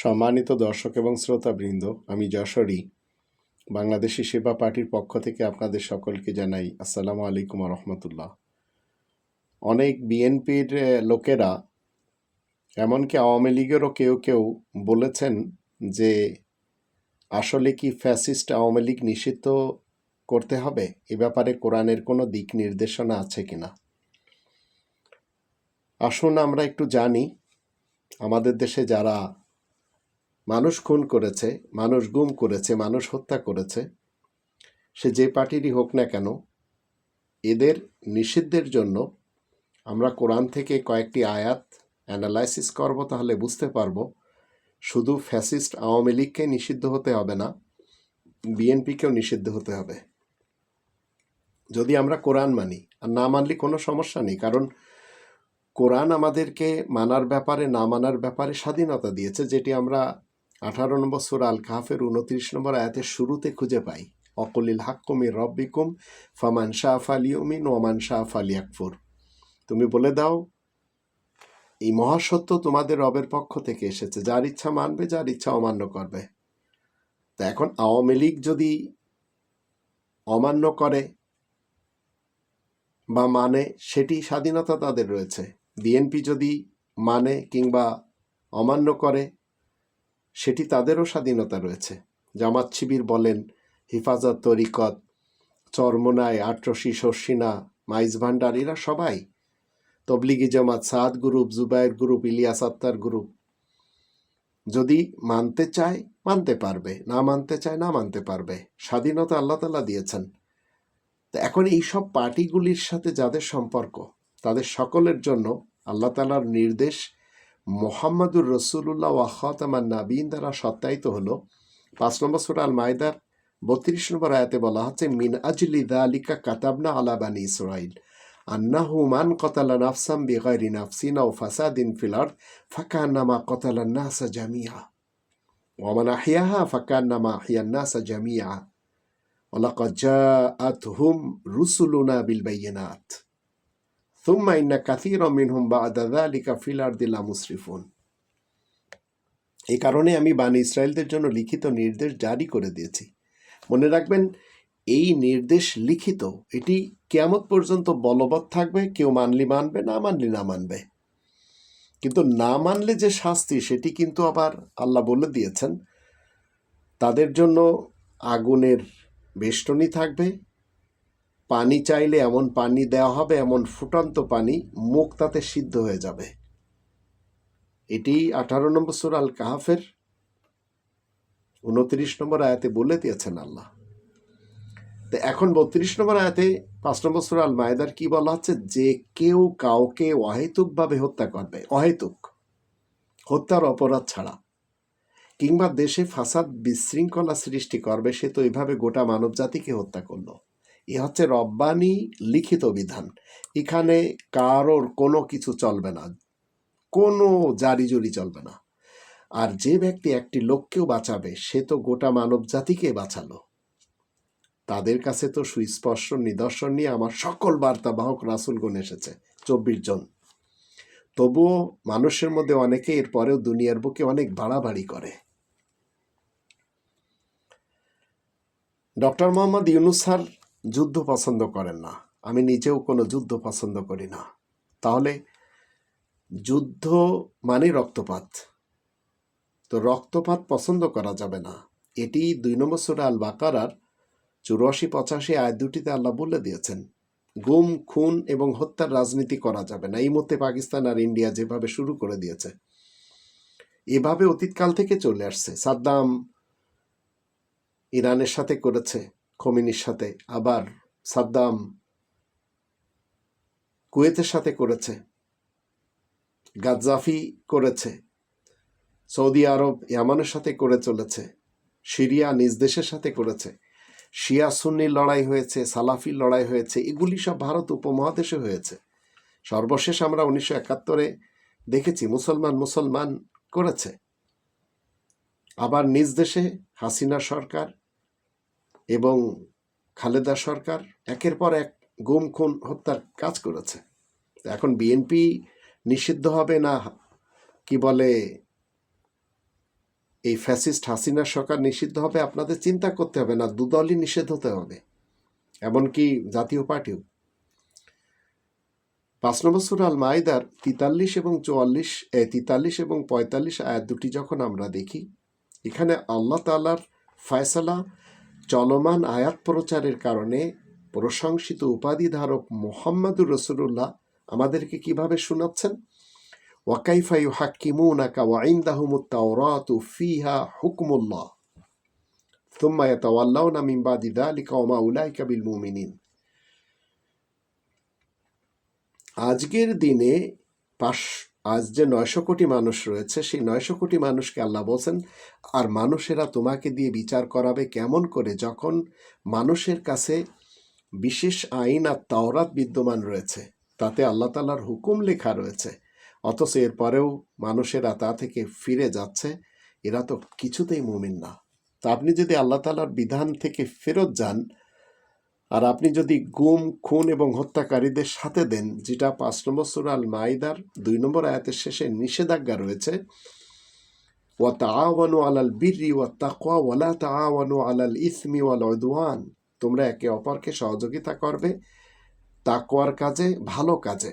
সম্মানিত দর্শক এবং শ্রোতাবৃন্দ, আমি যশোরী। বাংলাদেশি সেবা পার্টির পক্ষ থেকে আপনাদের সকলকে জানাই আসসালামু আলাইকুম রহমতুল্লাহ অনেক বিএনপির লোকেরা, এমনকি আওয়ামী লীগেরও কেউ কেউ বলেছেন যে আসলে কি ফ্যাসিস্ট আওয়ামী লীগ নিষিদ্ধ করতে হবে? এ ব্যাপারে কোরআনের কোনো দিক নির্দেশনা আছে কিনা? আসুন আমরা একটু জানি। আমাদের দেশে যারা মানুষ খুন করেছে, মানুষ গুম করেছে, মানুষ হত্যা করেছে, সে যে পার্টিরই হোক না কেন, এদের নিষিদ্ধের জন্য আমরা কোরআন থেকে কয়েকটি আয়াত অ্যানালাইসিস করব তাহলে বুঝতে পারব। শুধু ফ্যাসিস্ট আওয়ামী লীগকে নিষিদ্ধ হতে হবে না বিএনপিকেও নিষিদ্ধ হতে হবে। যদি আমরা কোরআন মানি, আর না মানলে কোনো সমস্যা নেই, কারণ কোরআন আমাদেরকে মানার ব্যাপারে, না মানার ব্যাপারে স্বাধীনতা দিয়েছে, যেটি আমরা আঠারো নম্বর সুর আল কাহাফের উনত্রিশ নম্বর আয়াতের শুরুতে খুঁজে পাই। অকলিল হাক্কুমির রব্বিকুম ফামান শাহ ফালিউমিন ওমান শাহ ফালিয়াকফুর। তুমি বলে দাও, এই মহাসত্য তোমাদের রবের পক্ষ থেকে এসেছে। যার ইচ্ছা মানবে, যার ইচ্ছা অমান্য করবে। তা এখন আওয়ামী লীগ যদি অমান্য করে বা মানে সেটি স্বাধীনতা তাদের রয়েছে। বিএনপি যদি মানে কিংবা অমান্য করে সেটি তাদেরও স্বাধীনতা রয়েছে। জামাত শিবির বলেন, হিফাজত, তরিকত, চরমোনায় আটরশি শর্ষিনা, মাইজ ভান্ডার, এরা সবাই। তবলিগি জামাত, সাদ গ্রুপ জুবাইর গ্রুপ, ইলিয়াস আত্মার গ্রুপ। যদি মানতে চায়, মানতে পারবে। না মানতে চায়, না মানতে পারবে। স্বাধীনতা আল্লাহ তালা দিয়েছেন। তো এখন এই সব পার্টিগুলির সাথে যাদের সম্পর্ক, তাদের সকলের জন্য আল্লাহ তালার নির্দেশ মোহাম্মদুর রসুল্লাহ ওয়া খাতাম নাবিন দ্বারা সত্যায়িত হলো পাঁচ নম্বর সুরা আল মায়দার বত্রিশ নম্বর আয়াতে বলা হচ্ছে মিন আজলি দালিকা কাতাবনা আলা বানি ইসরাইল আন্নাহু মান কতালা নাফসাম বেগাইরি নাফসিনা ও ফাসাদিন ফিলার ফাঁকা নামা কতালা নাসা জামিয়া ওমান আহিয়াহা ফাঁকা নামা আহিয়ান নাসা জামিয়া ওলাকজ্জা আতহুম রুসুলুনা বিল বাইনাথ ثم إن كثيرا منهم بعد ذلك في الأرض لمسرفون এই কারণে আমি বানি ইসরায়েলদের জন্য লিখিত নির্দেশ জারি করে দিয়েছি মনে রাখবেন এই নির্দেশ লিখিত এটি কেয়ামত পর্যন্ত বলবৎ থাকবে কেউ মানলি মানবে না মানলি না মানবে কিন্তু না মানলে যে শাস্তি সেটি কিন্তু আবার আল্লাহ বলে দিয়েছেন তাদের জন্য আগুনের বেষ্টনী থাকবে পানি চাইলে এমন পানি দেওয়া হবে, এমন ফুটন্ত পানি মুখ তাতে সিদ্ধ হয়ে যাবে। এটি আঠারো নম্বর সুর আল কাহাফের উনত্রিশ নম্বর আয়াতে বলে দিয়েছেন আল্লাহ। তো এখন বত্রিশ নম্বর আয়াতে পাঁচ নম্বর সুর আল মায়েদার কি বলা হচ্ছে? যে কেউ কাউকে অহেতুকভাবে হত্যা করবে, অহেতুক, হত্যার অপরাধ ছাড়া, কিংবা দেশে ফাসাদ বিশৃঙ্খলা সৃষ্টি করবে, সে তো এইভাবে গোটা মানব জাতিকে হত্যা করল। এ হচ্ছে রব্বানি লিখিত বিধান। এখানে কারোর কোনো কিছু চলবে না, কোনো জারি জুরি চলবে না। আর যে ব্যক্তি একটি লোককেও বাঁচাবে, সে তো গোটা মানব জাতিকে বাঁচালো। তাদের কাছে তো সুস্পষ্ট নিদর্শন নিয়ে আমার সকল বার্তাবাহক রাসুলগণ এসেছে, চব্বিশ জন। তবুও মানুষের মধ্যে অনেকে এর পরেও দুনিয়ার বুকে অনেক বাড়াবাড়ি করে। ডক্টর মোহাম্মদ ইউনুস স্যার যুদ্ধ পছন্দ করেন না। আমি নিজেও কোনো যুদ্ধ পছন্দ করি না। তাহলে যুদ্ধ মানে রক্তপাত। তো রক্তপাত পছন্দ করা যাবে না। এটি দুই নম্বর সুরা আল বাকারার চুরাশি পঁচাশি আয় দুটিতে আল্লাহ বলে দিয়েছেন, গুম, খুন এবং হত্যার রাজনীতি করা যাবে না। এই মুহূর্তে পাকিস্তান আর ইন্ডিয়া যেভাবে শুরু করে দিয়েছে, এভাবে অতীতকাল থেকে চলে আসছে। সাদ্দাম ইরানের সাথে করেছে খমিনির সাথে আবার সাদ্দাম কুয়েতের সাথে করেছে, গাজ্জাফি করেছে, সৌদি আরব ইয়ামানের সাথে করে চলেছে, সিরিয়া নিজ দেশের সাথে করেছে, শিয়া সুন্নি লড়াই হয়েছে সালাফি লড়াই হয়েছে, এগুলি সব ভারত উপমহাদেশে হয়েছে। সর্বশেষ আমরা উনিশশো একাত্তরে দেখেছি মুসলমান মুসলমান করেছে। আবার নিজ দেশে হাসিনা সরকার এবং খালেদা সরকার একের পর এক গুম, খুন, হত্যার কাজ করেছে। এখন বিএনপি নিষিদ্ধ হবে না, কি বলে, এই ফ্যাসিস্ট হাসিনার সরকার নিষিদ্ধ হবে আপনাদের চিন্তা করতে হবে না, দুদলই নিষেধ হতে হবে। এমনকি জাতীয় পার্টিও। পাঁচ নম্বর সুরা আল মাইদার তিতাল্লিশ এবং চুয়াল্লিশ তিতাল্লিশ এবং পঁয়তাল্লিশ আয়াত দুটি যখন আমরা দেখি, এখানে আল্লাহ তালার ফয়সালা চলমান আয়াত প্রচারের কারণে প্রশংসিত উপাধি ধারক মোহাম্মদুর রসুল্লাহ আমাদেরকে কিভাবে শোনাচ্ছেন ওয়াকাইফা ইউহাক্কিমুনাকা ওয়াইন্দাহুমুত তাওরাতু ফিহা হুকমুল্লাহ ثم يتولون من بعد ذلك وما أولئك بالمؤمنين আজকের দিনে পাশ আজ যে নয়শো কোটি মানুষ রয়েছে, সেই নয়শো কোটি মানুষকে আল্লাহ বলছেন, আর মানুষেরা তোমাকে দিয়ে বিচার করাবে কেমন করে? যখন মানুষের কাছে বিশেষ আইন আর তাওরাত বিদ্যমান রয়েছে, তাতে আল্লাহ তালার হুকুম লেখা রয়েছে, অথচ এরপরেও মানুষেরা তা থেকে ফিরে যাচ্ছে, এরা তো কিছুতেই মুমিন না। তা আপনি যদি আল্লাহ তালার বিধান থেকে ফেরত যান আর আপনি যদি গুম, খুন এবং হত্যাকারীদের সাথে দেন, যেটা পাঁচ নম্বর সুরাল মাইদার দুই নম্বর আয়াতের শেষে নিষেধাজ্ঞা রয়েছে ওয়া আলাল বিররি ওয়া ওয়ালা তাআওয়ানু আলাল ইসমি ওয়াল উদওয়ান। তোমরা একে অপরকে সহযোগিতা করবে, তাকওয়ার কাজে, ভালো কাজে।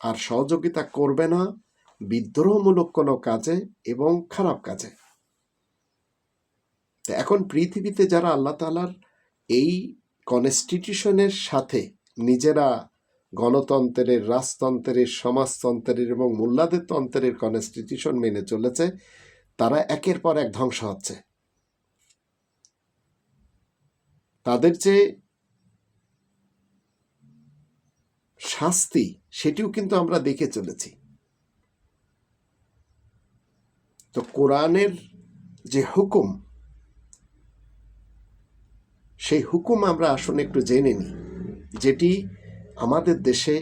আর সহযোগিতা করবে না, বিদ্রোহমূলক কোনো কাজে এবং খারাপ কাজে। এখন পৃথিবীতে যারা আল্লাহ তালার এই কনস্টিটিউশনের সাথে নিজেরা গণতন্ত্রের, রাজতন্ত্রের, সমাজতন্ত্রের এবং মোল্লাদের তন্ত্রের কনস্টিটিউশন মেনে চলেছে, তারা একের পর এক ধ্বংস হচ্ছে। তাদের যে শাস্তি, সেটিও কিন্তু আমরা দেখে চলেছি। তো কোরআনের যে হুকুম সেই হুকুম আমরা আসলে একটু জেনে নিই, যেটি আমাদের দেশে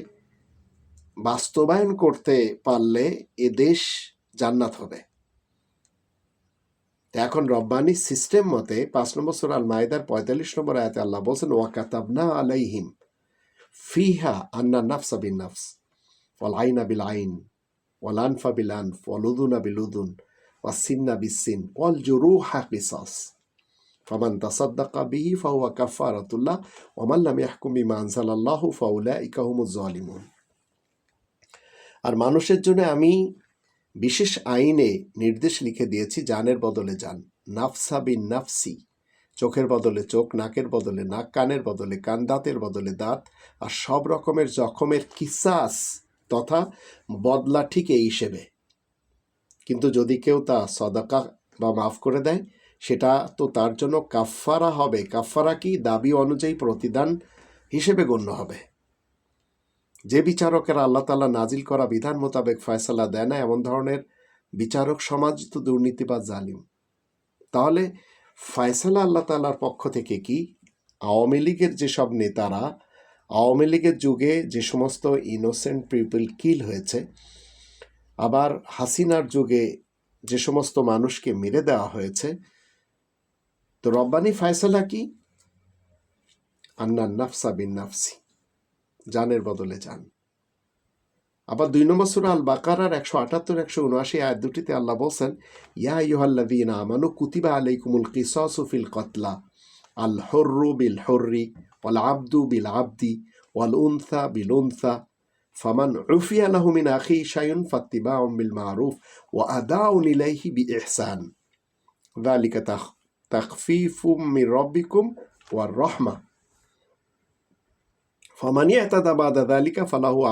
বাস্তবায়ন করতে পারলে এ দেশ জান্নাত হবে। এখন রব্বানি সিস্টেম মতে পাঁচ নম্বর সুরাল মায়দার পঁয়তাল্লিশ নম্বর আয়াতে আল্লাহ বলছেন ওয়াকাতাবনা আলাইহিম ফিহা আন্না নাফসা বিন নাফস, ওয়াল আইনা বিল আইন, ওয়াল আনফা বিল আনফ, ওয়াল উদুনা বিল উদুন ওয়া সিন্না বিস সিন, ওয়াল জুরুহা কিসাস। فمن تصدق به فهو كفارة الله ومن لم ওমাল্লাম بما أنزل الله ফাউলা هم الظالمون. আর মানুষের জন্য আমি বিশেষ আইনে নির্দেশ লিখে দিয়েছি, জানের বদলে যান নাফসা বিন নাফসি, চোখের বদলে চোখ, নাকের বদলে নাক, কানের বদলে কান, দাঁতের বদলে দাঁত, আর সব রকমের জখমের কিসাস তথা বদলা ঠিক এই হিসেবে। কিন্তু যদি কেউ তা সদাকা বা মাফ করে দেয় সেটা তো তার জন্য কাফফারা হবে। কাফফারা কি? দাবি অনুযায়ী প্রতিদান হিসেবে গণ্য হবে। যে বিচারকেরা আল্লাহ তালা নাজিল করা বিধান মোতাবেক ফয়সালা দেয় না, এমন ধরনের বিচারক সমাজ তো দুর্নীতি বা জালিম। তাহলে ফয়সালা আল্লাহ তালার পক্ষ থেকে কি আওয়ামী লীগের যেসব নেতারা, আওয়ামী লীগের যুগে যে সমস্ত ইনোসেন্ট পিপল কিল হয়েছে, আবার হাসিনার যুগে যে সমস্ত মানুষকে মেরে দেওয়া হয়েছে তো রব্বানি ফায়সালা কি আন্নার নাফসা বিন নাফসি জানের বদলে জান আবার দুই নম্বর সুরা আল বাকারার একশো আটাত্তর একশো উনআশি আয়াত দুটিতে আল্লাহ বলছেন ইয়া ইউহাল্লাদিন আমানু কুতিবা আলাইকুমুল কিসাসু ফিল কতলা আল হর্রু বিল হর্রি ওয়াল আব্দু বিল আব্দি ওয়াল উনথা বিল উনথা ফামান উফিয়া লাহু মিন আখি শাইউন ফাত্তিবাউম বিল মারুফ ওয়া আদাউন ইলাইহি বিইহসান ذلك মি রহমা। ফালাহু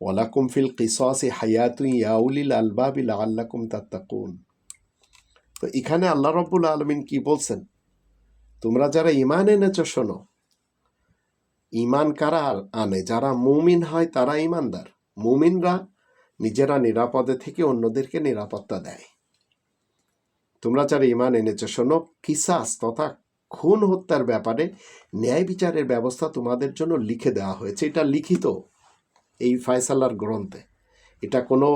ওয়ালাকুম ফিল তো এখানে আল্লাহ রব্বুল আলমিন কি বলছেন? তোমরা যারা ইমান এনেছ, শোনো। ইমান কারা আনে? যারা মুমিন হয়, তারা ইমানদার মুমিনরা নিজেরা নিরাপদে থেকে অন্যদেরকে নিরাপত্তা দেয়। তোমরা যারা ইমান এনেছ। শোনো, কিসাস তথা খুন হত্যার ব্যাপারে ন্যায় বিচারের ব্যবস্থা তোমাদের জন্য লিখে দেওয়া হয়েছে। এটা লিখিত এই ফায়সালার গ্রন্থে। এটা কোনো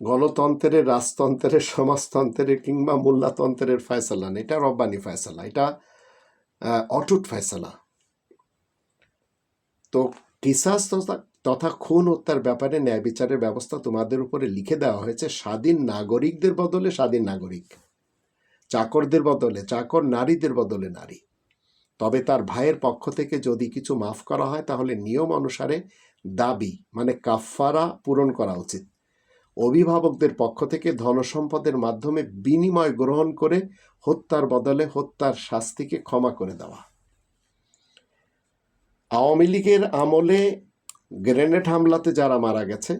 গণতন্ত্রের, রাজতন্ত্রের, সমাজতন্ত্রের কিংবা মোল্লাতন্ত্রের ফয়সালা না। এটা রব্বানি ফয়সালা, এটা অটুট ফয়সালা। তো কিসাস তথা তথা খুন হত্যার ব্যাপারে ন্যায় বিচারের ব্যবস্থা তোমাদের উপরে লিখে দেওয়া হয়েছে। স্বাধীন নাগরিকদের বদলে স্বাধীন নাগরিক। চাকরদের বদলে, চাকর নারীদের বদলে নারী। তবে তার ভাইয়ের পক্ষ থেকে যদি কিছু মাফ করা হয়, তাহলে নিয়ম অনুসারে দাবি মানে কাফফারা পূরণ করা উচিত। অভিভাবকদের পক্ষ থেকে ধনসম্পদের মাধ্যমে বিনিময় গ্রহণ করে হত্যার বদলে হত্যার শাস্তিকে ক্ষমা করে দেওয়া। আওয়ামী লীগের আমলে গ্রেনেড হামলাতে যারা মারা গেছে,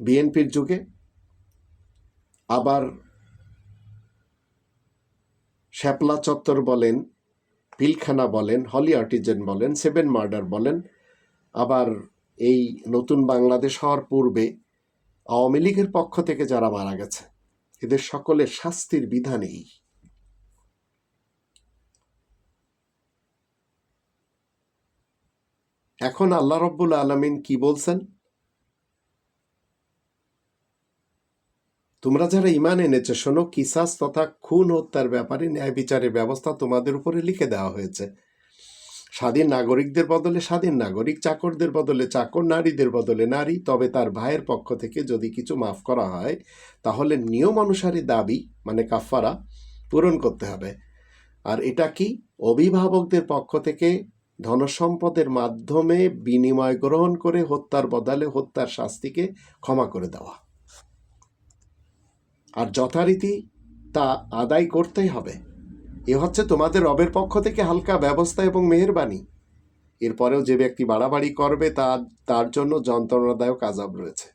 বিএনপির যুগে, আবার শ্যাপলা চত্বর বলেন, পিলখানা বলেন, হলি আর্টিজেন বলেন, সেভেন মার্ডার বলেন, আবার এই নতুন বাংলাদেশ হওয়ার পূর্বে আওয়ামী লীগের পক্ষ থেকে যারা মারা গেছে, এদের সকলের শাস্তির বিধান এই এখন আল্লাহ রব্বুল আলমিন কি বলছেন? তোমরা যারা ইমান এনেছে, শোনো, কিসাস তথা খুন হত্যার ব্যাপারে ন্যায় বিচারের ব্যবস্থা তোমাদের উপরে লিখে দেওয়া হয়েছে। স্বাধীন নাগরিকদের বদলে স্বাধীন নাগরিক, চাকরদের বদলে চাকর, নারীদের বদলে নারী। তবে তার ভাইয়ের পক্ষ থেকে যদি কিছু মাফ করা হয়, তাহলে নিয়ম অনুসারে দাবি মানে কাফারা পূরণ করতে হবে। আর এটা কি? অভিভাবকদের পক্ষ থেকে ধনসম্পদের মাধ্যমে বিনিময় গ্রহণ করে হত্যার বদলে হত্যার শাস্তিকে ক্ষমা করে দেওয়া। আর যথারীতি তা আদায় করতেই হবে। এ হচ্ছে তোমাদের রবের পক্ষ থেকে হালকা ব্যবস্থা এবং মেহেরবানি। এরপরেও যে ব্যক্তি বাড়াবাড়ি করবে তার তার জন্য যন্ত্রণাদায়ক আজাব রয়েছে।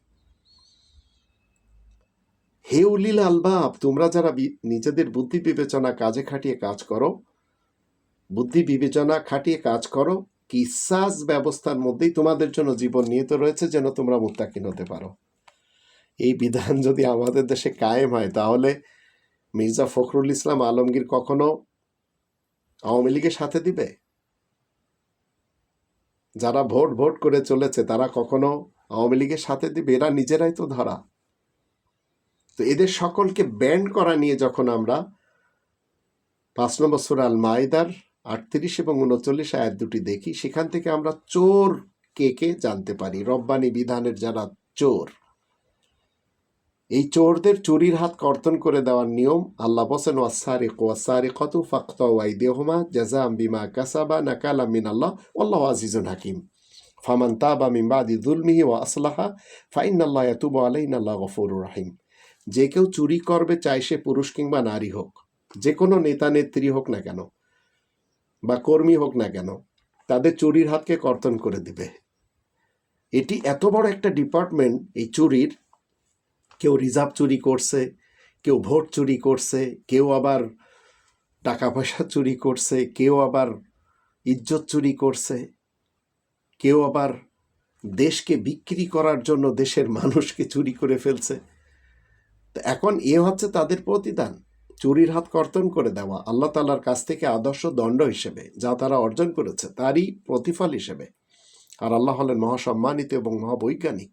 হে উলিল আলবাব, তোমরা যারা নিজেদের বুদ্ধি বিবেচনা কাজে খাটিয়ে কাজ করো বুদ্ধি বিবেচনা খাটিয়ে কাজ করো। কিসাস ব্যবস্থার মধ্যেই তোমাদের জন্য জীবন নিহিত রয়েছে যেন তোমরা মুত্তাকিন হতে পারো। এই বিধান যদি আমাদের দেশে কায়েম হয়, তাহলে মির্জা ফখরুল ইসলাম আলমগীর কখনো আওয়ামী লীগের সাথে দিবে? যারা ভোট ভোট করে চলেছে, তারা কখনো আওয়ামী লীগের সাথে দিবে? এরা নিজেরাই তো ধরা। তো এদের সকলকে ব্যান্ড করা নিয়ে যখন আমরা পাঁচ নম্বর সুরা আল মাইদার আটত্রিশ এবং উনচল্লিশ আয়াত দুটি দেখি। সেখান থেকে আমরা চোর কে কে জানতে পারি? রব্বানি বিধানের যারা চোর, এই চোরদের চুরির হাত কর্তন করে দেওয়ার নিয়ম আল্লাহ বসেন ওয়াসারি কোয়াসারি কতু ফাক্তাই দেহমা জাজা বিমা কাসাবা নাকালা মিন আল্লাহ আল্লাহ আজিজুন হাকিম। ফামান তাবা মিন বাদি দুলমিহি ওয়া আসলাহা ফাইন আল্লাহ ইয়াতুবু আলাইন আল্লাহ গফুরুর রাহিম। যে কেউ চুরি করবে চাই সে পুরুষ কিংবা নারী হোক, যে কোনো নেতা নেত্রী হোক না কেন। বা কর্মী হোক না কেন, তাদের চুরির হাতকে কর্তন করে দিবে। এটি এত বড় একটা ডিপার্টমেন্ট এই চুরির। কেউ রিজার্ভ চুরি করছে, কেউ ভোট চুরি করছে, কেউ আবার টাকা পয়সা চুরি করছে, কেউ আবার ইজ্জত চুরি করছে, কেউ আবার দেশকে বিক্রি করার জন্য দেশের মানুষকে চুরি করে ফেলছে। তো এখন এ হচ্ছে তাদের প্রতিদান। চুরির হাত কর্তন করে দেওয়া আল্লাহ তালার কাছ থেকে আদর্শ দণ্ড হিসেবে যা তারা অর্জন করেছে তারই প্রতিফল হিসেবে। আর আল্লাহ হলেন মহাসম্মানিত এবং মহাবৈজ্ঞানিক।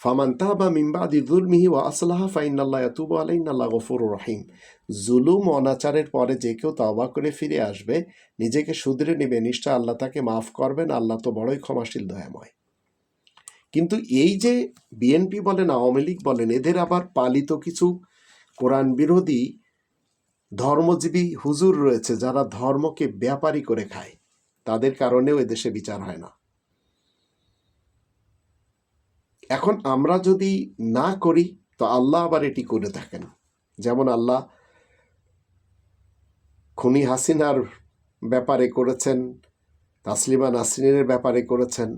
ফামান তাবা মিম্বাদি জুলমিহি ওয়া আসলাহা ফাইনাল্লাহ ইয়াতুবু আলাইনাল্লাহ গফুরুর রহিম। জুলুম অনাচারের পরে যে কেউ তাওবা করে ফিরে আসবে, নিজেকে শুধরে নেবে, নিশ্চয় আল্লাহ তাকে মাফ করবেন, আল্লাহ তো বড়ই ক্ষমাশীল, দয়াময়। কিন্তু এই যে বিএনপি বলেন, আওয়ামী লীগ বলেন, এদের আবার পালিত কিছু কোরআন বিরোধী ধর্মজীবী হুজুর রয়েছে যারা ধর্মকে ব্যাপারী করে খায়। তাদের কারণেও এদেশে বিচার হয় না। এখন আমরা যদি না করি, তো আল্লাহ আবার এটি করে থাকেন। যেমন আল্লাহ খুনি হাসিনার ব্যাপারে করেছেন, তাসলিমা নাসরিনের ব্যাপারে করেছেন।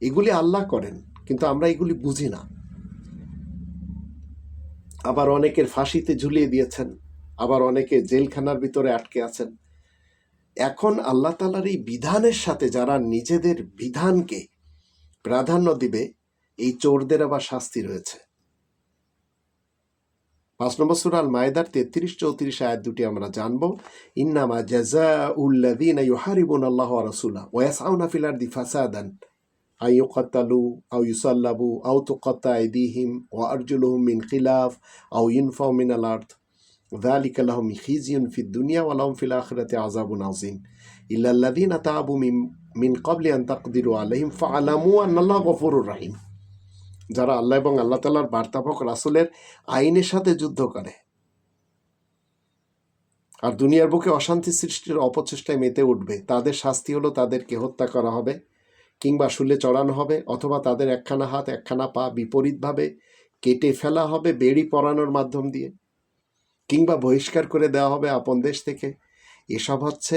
এগুলি আল্লাহ করেন, কিন্তু আমরা এগুলি বুঝি না। আবার অনেকের ফাঁসিতে ঝুলিয়ে দিয়েছেন, আবার অনেকে জেলখানার ভিতরে আটকে আছেন। এখন আল্লাহ তালার এই বিধানের সাথে যারা নিজেদের বিধানকে প্রাধান্য দিবে, এই চোরদের আবার শাস্তি রয়েছে। পাঁচ নম্বর সুরাল মায়দার তেত্রিশ চৌত্রিশ আয়াত দুটি আমরা জানব। ইন্নামা জাজা উল্লাদিন ইউহারিবুন আল্লাহ রসুলা ওয়াসাউনা ফিল আরদি ফাসাদান। আই ইউকাত্তালু আও ইউসাল্লাবু আও তুকাত্তা আইদিহিম ওয়া আরজুলুহুম মিন খিলাফ আও ইউনফাউ মিন আল আরদ ذلك لهم خزي في الدنيا ولهم في الآخرة عذاب عظيم ইল্লাল্লাদিন তাবু মিন মিন কবলি আন তাকদিরু আলাইহিম ফালামু আন্নাল্লাহ গফুরুর রাহিম যারা আল্লাহ এবং আল্লাহ তালার বার্তাবক রাসুলের আইনের সাথে যুদ্ধ করে আর দুনিয়ার বুকে অশান্তি সৃষ্টির অপচেষ্টায় মেতে উঠবে তাদের শাস্তি হলো তাদেরকে হত্যা করা হবে কিংবা শুলে চড়ানো হবে অথবা তাদের একখানা হাত, একখানা পা বিপরীতভাবে কেটে ফেলা হবে বেড়ি পরানোর মাধ্যম দিয়ে কিংবা বহিষ্কার করে দেওয়া হবে আপন দেশ থেকে। এসব হচ্ছে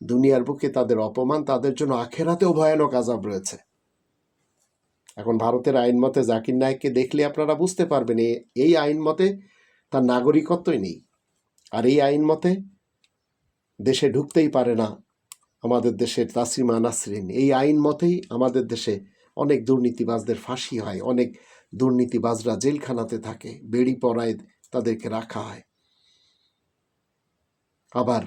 দুনিয়ার বুকে তাদের অপমান, তাদের জন্য আখেরাতেও ভয়ানক আজাব রয়েছে। এখন ভারতের আইন মতে জাকির নায়েককে দেখলে আপনারা বুঝতে পারবেন এই আইন মতে তার নাগরিকত্বই নেই। আর এই আইন মতে দেশে ঢুকতেই পারে না আমাদের দেশের তাসিমা নাসরিন। এই আইন মতেই আমাদের দেশে অনেক দুর্নীতিবাজদের ফাঁসি হয়, অনেক দুর্নীতিবাজরা জেলখানাতে থাকে, বেড়ি পড়ায় তাদেরকে রাখা হয়, আবার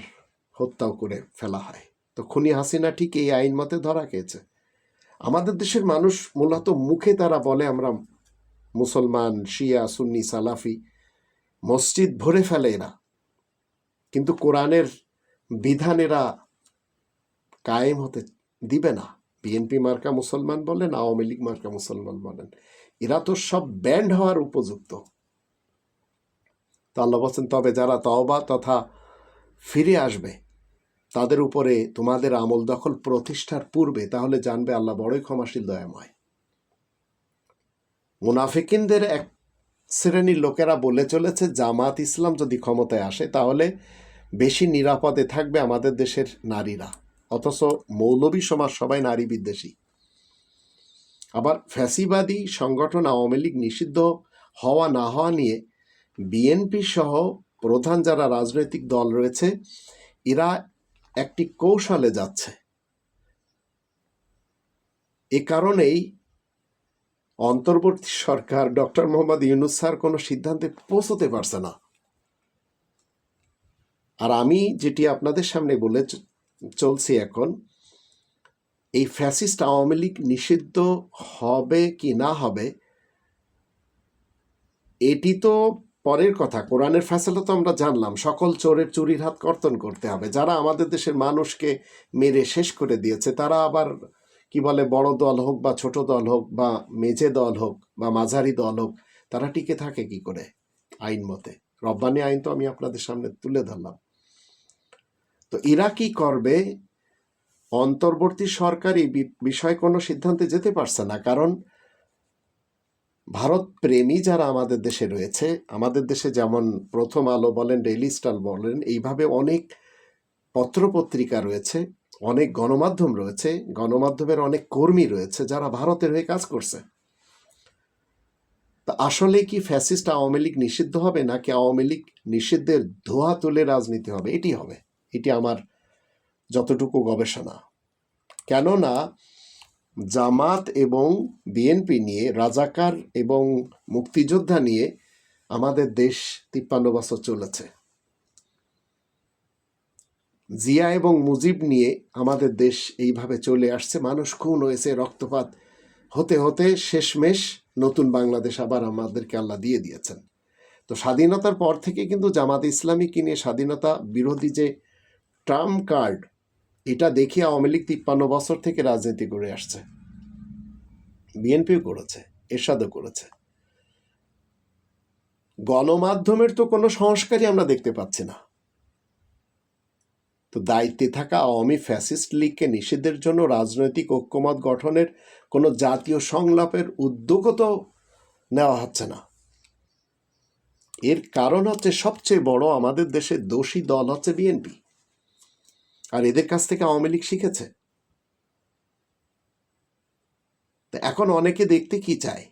হত্যাও করে ফেলা হয়। তো খুনি হাসিনা ঠিক এই আইন মতে ধরা খেয়েছে। আমাদের দেশের মানুষ মূলত মুখে তারা বলে, আমরা মুসলমান, শিয়া, সুন্নি, সালাফি, মসজিদ ভরে ফেলে এরা। কিন্তু কোরআনের বিধান এরা কায়েম হতে দিবে না। বিএনপি মার্কা মুসলমান বলেন, আওয়ামী লীগ মার্কা মুসলমান বলেন। এরা তো সব ব্যান্ড হওয়ার উপযুক্ত। তো আল্লাহ বলছেন, তবে যারা তওবা তথা ফিরে আসবে, তাদের উপরে তোমাদের আমল দখল প্রতিষ্ঠার পূর্বে, তাহলে জানবে আল্লাহ বড়ই ক্ষমাশীল, দয়াময়। মুনাফিকিনদের এক শ্রেণির লোকেরা বলে চলেছে, জামাত ইসলাম যদি ক্ষমতায় আসে, তাহলে বেশি নিরাপদে থাকবে আমাদের দেশের নারীরা। অথচ মৌলবী সমাজ সবাই নারী বিদ্বেষী। আবার ফ্যাসিবাদী সংগঠন আওয়ামী লীগ নিষিদ্ধ হওয়া না হওয়া নিয়ে বিএনপি সহ প্রধান যারা রাজনৈতিক দল রয়েছে, এরা একটি কৌশলে যাচ্ছে। এ কারণেই অন্তর্বর্তী সরকার ডক্টর মোহাম্মদ ইউনুস স্যার কোনো সিদ্ধান্তে পৌঁছতে পারছে না। আর আমি যেটি আপনাদের সামনে বলে চলছি এখন। এই ফ্যাসিস্ট আওয়ামী লীগ নিষিদ্ধ হবে কি না হবে, এটি তো পরের কথা। কোরআনের ফ্যাসলা তো আমরা জানলাম, সকল চোরের চুরির হাত কর্তন করতে হবে। যারা আমাদের দেশের মানুষকে মেরে শেষ করে দিয়েছে, তারা আবার কি বলে, বড় দল হোক বা ছোট দল হোক বা মেজে দল হোক বা মাঝারি দল হোক, তারা টিকে থাকে কি করে আইন মতে? রব্বানি আইন তো আমি আপনাদের সামনে তুলে ধরলাম। তো এরা কি করবে? অন্তর্বর্তী সরকার এই বি- বিষয়ে কোনো সিদ্ধান্তে যেতে পারছে না, কারণ ভারত প্রেমী যারা আমাদের দেশে রয়েছে, আমাদের দেশে যেমন প্রথম আলো বলেন ডেইলি স্টার বলেন, এইভাবে অনেক পত্রপত্রিকা রয়েছে, অনেক গণমাধ্যম রয়েছে, গণমাধ্যমের অনেক কর্মী রয়েছে যারা ভারতের হয়ে কাজ করছে। তা আসলে কি ফ্যাসিস্ট আওয়ামী লীগ নিষিদ্ধ হবে, নাকি আওয়ামী লীগ নিষিদ্ধের ধোয়া তুলে রাজনীতি হবে? এটি হবে। এটি আমার যতটুকু গবেষণা। কেননা জামাত এবং বিএনপি নিয়ে, রাজাকার এবং মুক্তিযোদ্ধা নিয়ে আমাদের দেশ তিপ্পান্ন বছর চলেছে। জিয়া এবং মুজিব নিয়ে আমাদের দেশ এইভাবে চলে আসছে। মানুষ খুন হয়েছে, রক্তপাত হতে হতে শেষমেশ নতুন বাংলাদেশ আবার আমাদেরকে আল্লাহ দিয়ে দিয়েছেন। তো স্বাধীনতার পর থেকে কিন্তু জামাত ইসলামীকে নিয়ে স্বাধীনতা বিরোধী যে ট্রাম্প কার্ড, এটা দেখে আওয়ামী লীগ তিপ্পান্ন বছর থেকে রাজনীতি করে আসছে। বিএনপিও করেছে, এরশাদও করেছে। গণমাধ্যমের তো কোনো সংস্কারই আমরা দেখতে পাচ্ছি না। তো দায়িত্বে থাকা আওয়ামী ফ্যাসিস্ট লীগকে নিষেধের জন্য রাজনৈতিক ঐক্যমত গঠনের কোনো জাতীয় সংলাপের উদ্যোগও তো নেওয়া হচ্ছে না। এর কারণ হচ্ছে সবচেয়ে বড় আমাদের দেশের দোষী দল হচ্ছে বিএনপি। আর এদের কাছ থেকে আওয়ামী লীগ শিখেছে। এখন অনেকে দেখতে কি চায়?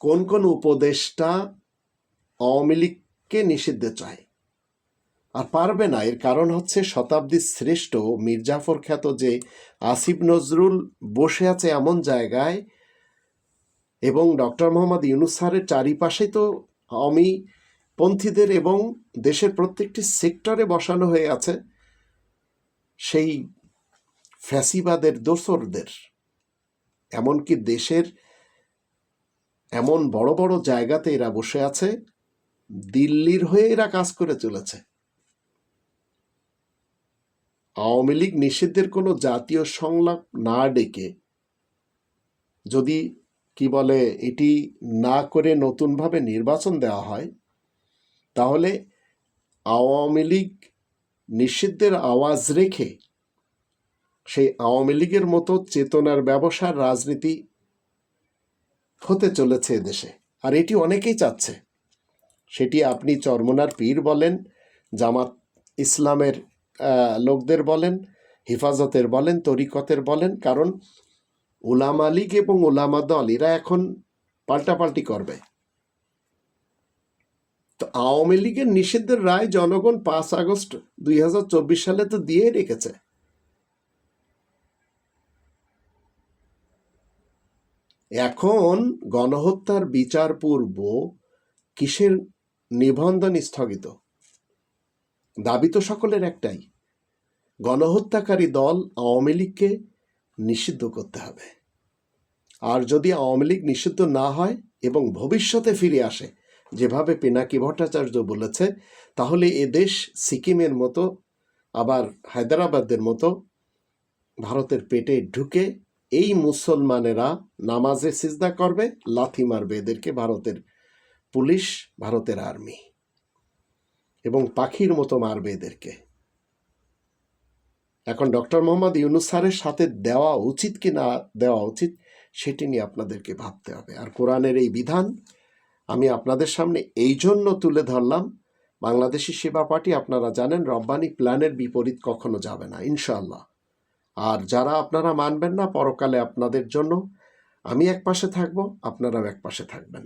কোন কোন উপদেশটা আওয়ামী লীগকে নিষিদ্ধ চায়? আর পারবে না, এর কারণ হচ্ছে শতাব্দীর শ্রেষ্ঠ মির্জাফর খ্যাত যে আসিফ নজরুল বসে আছে এমন জায়গায় এবং ডক্টর মোহাম্মদ ইউনুস স্যারের চারিপাশে তো আওয়ামী পন্থীদের এবং দেশের প্রত্যেকটি সেক্টরে বসানো হয়ে আছে। সেই ফ্যাসিবাদের দোসরদের, এমনকি দেশের এমন বড় বড় জায়গাতে এরা বসে আছে, দিল্লির হয়ে এরা কাজ করে চলেছে। আওয়ামী লীগ নিষিদ্ধের কোনো জাতীয় সংলাপ না ডেকে, যদি কি বলে এটি না করে নতুনভাবে নির্বাচন দেওয়া হয়, তাহলে আওয়ামী লীগ নিষিদ্ধের আওয়াজ রেখে সেই আওয়ামী লীগের মতো চেতনার ব্যবসার রাজনীতি হতে চলেছে দেশে। আর এটি অনেকেই চাচ্ছে। সেটি আপনি চরমনার পীর বলেন, জামাত ইসলামের লোকদের বলেন, হেফাজতের বলেন, তরিকতের বলেন, কারণ ওলামা লীগ এবং ওলামা দল, এরা এখন পাল্টাপাল্টি করবে। তো আওয়ামী লীগের নিষিদ্ধের রায় জনগণ পাঁচ আগস্ট দুই হাজার চব্বিশ সালে তো দিয়ে রেখেছে। এখন গণহত্যার বিচার পূর্ব কিসের নিবন্ধন স্থগিত? দাবি তো সকলের একটাই, গণহত্যাকারী দল আওয়ামী লীগকে নিষিদ্ধ করতে হবে। আর যদি আওয়ামী লীগ নিষিদ্ধ না হয় এবং ভবিষ্যতে ফিরে আসে যেভাবে পিনাকি ভট্টাচার্য বলেছে, তাহলে এ দেশ সিকিমের মতো, আবার হায়দ্রাবাদের মতো ভারতের পেটে ঢুকে এই মুসলমানেরা নামাজে সিজদা করবে, লাথি মারবে এদেরকে ভারতের পুলিশ, ভারতের আর্মি। এবং পাখির মতো মারবে এদেরকে। এখন ডক্টর মোহাম্মদ ইউনুস স্যারের সাথে দেওয়া উচিত কি না দেওয়া উচিত, সেটি নিয়ে আপনাদেরকে ভাবতে হবে। আর কোরআনের এই বিধান আমি আপনাদের সামনে এই জন্য তুলে ধরলাম, বাংলাদেশি সেবা পার্টি আপনারা জানেন রব্বানি প্ল্যানের বিপরীত কখনো যাবে না ইনশাল্লাহ আর যারা আপনারা মানবেন না, পরকালে আপনাদের জন্য, আমি এক পাশে থাকব, আপনারাও এক পাশে থাকবেন।